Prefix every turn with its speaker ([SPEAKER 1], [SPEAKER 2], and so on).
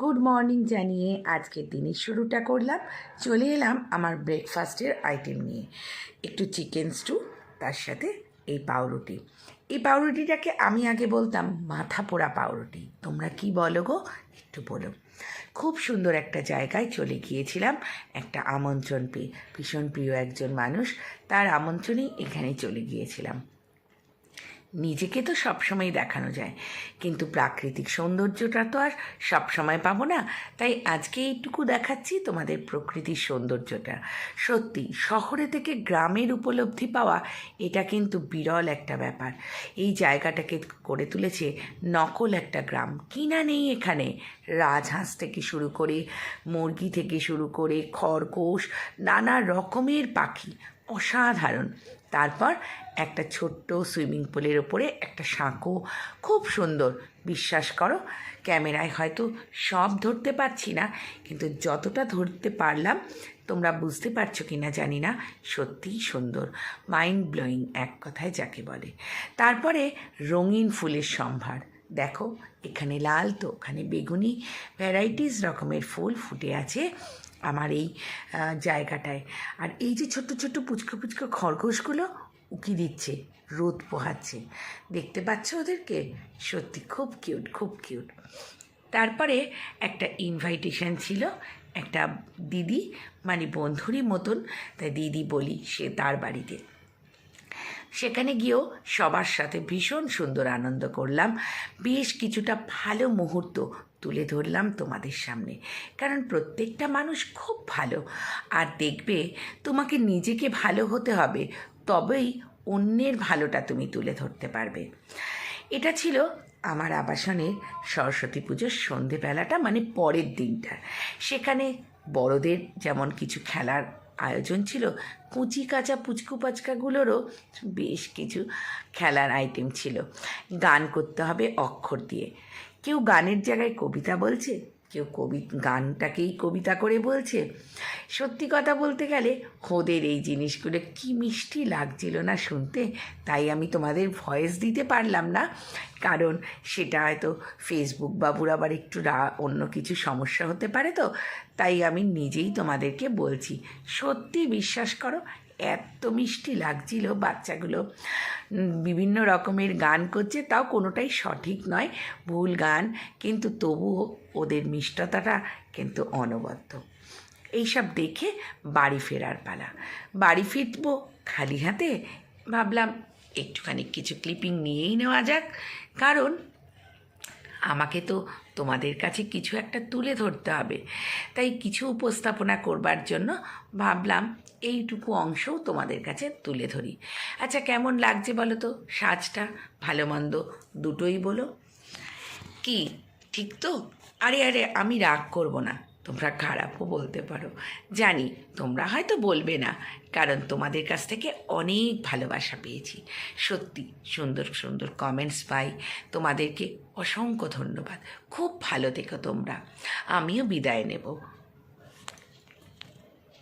[SPEAKER 1] Good morning জানিয়ে আজকের দিনের শুরুটা করলাম। চলে এলাম আমার ব্রেকফাস্টের আইটেম নিয়ে। একটু চিকেন স্টু, তার সাথে এই পাউরুটি। এই পাউরুটিটাকে আমি আগে বলতাম মাথা পোড়া পাউরুটি। তোমরা কি বলো গো? একটু বলো। খুব সুন্দর একটা জায়গায় চলে গিয়েছিলাম একটা আমন্ত্রণ পেয়ে। ভীষণ প্রিয় একজন মানুষ, তার আমন্ত্রণেই এখানে চলে গিয়েছিলাম। নিজেকে তো সবসময় দেখানো যায়। কিন্তু প্রাকৃতিক সৌন্দর্যটা তো আর সবসময় পাবো না। তাই আজকে এইটুকু দেখাচ্ছি তোমাদের প্রকৃতির সৌন্দর্যটা। সত্যি, শহরে থেকে গ্রামের উপলব্ধি পাওয়া এটা কিন্তু বিরল একটা ব্যাপার। এই জায়গাটাকে করে তুলেছে নকল একটা গ্রাম। কিনা নেই এখানে। রাজহাঁস থেকে শুরু করে, মুরগি থেকে শুরু করে, খরগোশ, নানা রকমের পাখি। অসাধারণ। তারপর একটা ছোট্ট সুইমিং পুলের ওপরে একটা সাঁকো। খুব সুন্দর। বিশ্বাস করো, ক্যামেরায় হয়তো সব ধরতে পারছি না, কিন্তু যতটা ধরতে পারলাম, তোমরা বুঝতে পারছ কি না জানি না। সত্যিই সুন্দর। মাইন্ড ব্লোয়িং এক কথায় যাকে বলে। তারপরে রঙিন ফুলের সম্ভার। দেখো, এখানে লাল তো, ওখানে বেগুনি। ভ্যারাইটিস রকমের ফুল ফুটে আছে। আমার এই জায়গাটায়। আর এই যে ছোট্ট ছোট্ট পুচকো পুচকো খরগোশগুলো উকি দিচ্ছে, রোদ পোহাচ্ছে। দেখতে পাচ্ছ ওদেরকে? সত্যি খুব কিউট খুব কিউট। তারপরে একটা ইনভাইটেশন ছিল, একটা দিদি মানে বন্ধুরই মতন, তাই দিদি বলি সে তার বাড়িতে। সেখানে গিয়েও সবার সাথে ভীষণ সুন্দর আনন্দ করলাম। বেশ কিছুটা ভালো মুহূর্ত তুলে ধরলাম তোমাদের সামনে। কারণ প্রত্যেকটা মানুষ খুব ভালো। আর দেখবে তোমাকে নিজেকে ভালো হতে হবে, তবেই অন্যের ভালোটা তুমি তুলে ধরতে পারবে। এটা ছিল আমার আবাসনের সরস্বতী পুজোর সন্ধেবেলাটা মানে পরের দিনটা। সেখানে বড়দের যেমন কিছু খেলার আয়োজন ছিল। কুচি কাঁচা পুচকু পাচকাগুলোরও বেশ কিছু খেলার আইটেম ছিল। গান করতে হবে অক্ষর দিয়ে। কেউ গানের জায়গায় কবিতা বলছে? কেউ কবি, গানটাকেই কবিতা করে বলছে। সত্যি কথা বলতে গেলে ওদের এই জিনিসগুলো কি মিষ্টি লাগছিল না শুনতে, তাই আমি তোমাদের ভয়েস দিতে পারলাম না। কারণ সেটা হয়তো ফেসবুক বাবুর আবার একটু রা- অন্য কিছু সমস্যা হতে পারে তো, তাই আমি নিজেই তোমাদেরকে বলছি। সত্যি বিশ্বাস করো এত মিষ্টি লাগছিল বাচ্চাগুলো। বিভিন্ন রকমের গান করছে, তাও কোনোটাই সঠিক নয়, ভুল গান, কিন্তু তবুও ওদের মিষ্টতাটা কিন্তু অনবদ্য। এইসব দেখে বাড়ি ফেরার পালা। বাড়ি ফিরবো খালি হাতে, ভাবলাম একটুখানি কিছু ক্লিপিং নিয়েই নেওয়া যাক, কারণ আমাকে তো তোমাদের কাছে কিছু একটা তুলে ধরতে হবে। তাই কিছু উপস্থাপনা করবার জন্য ভাবলাম এইটুকু অংশও তোমাদের কাছে তুলে ধরি। আচ্ছা কেমন লাগছে বলো তো? সাজটা ভালো মন্দ দুটোই বলো। কি, ঠিক তো? আরে আরে, আমি রাগ করব না। তোমরা খারাপও বলতে পারো। জানি, তোমরা হয়তো বলবে না, কারণ তোমাদের কাছ থেকে অনেক ভালোবাসা পেয়েছি। সত্যি, সুন্দর সুন্দর কমেন্টস পাই। তোমাদেরকে অসংখ্য ধন্যবাদ। খুব ভালো দেখো তোমরা। আমিও বিদায় নেব।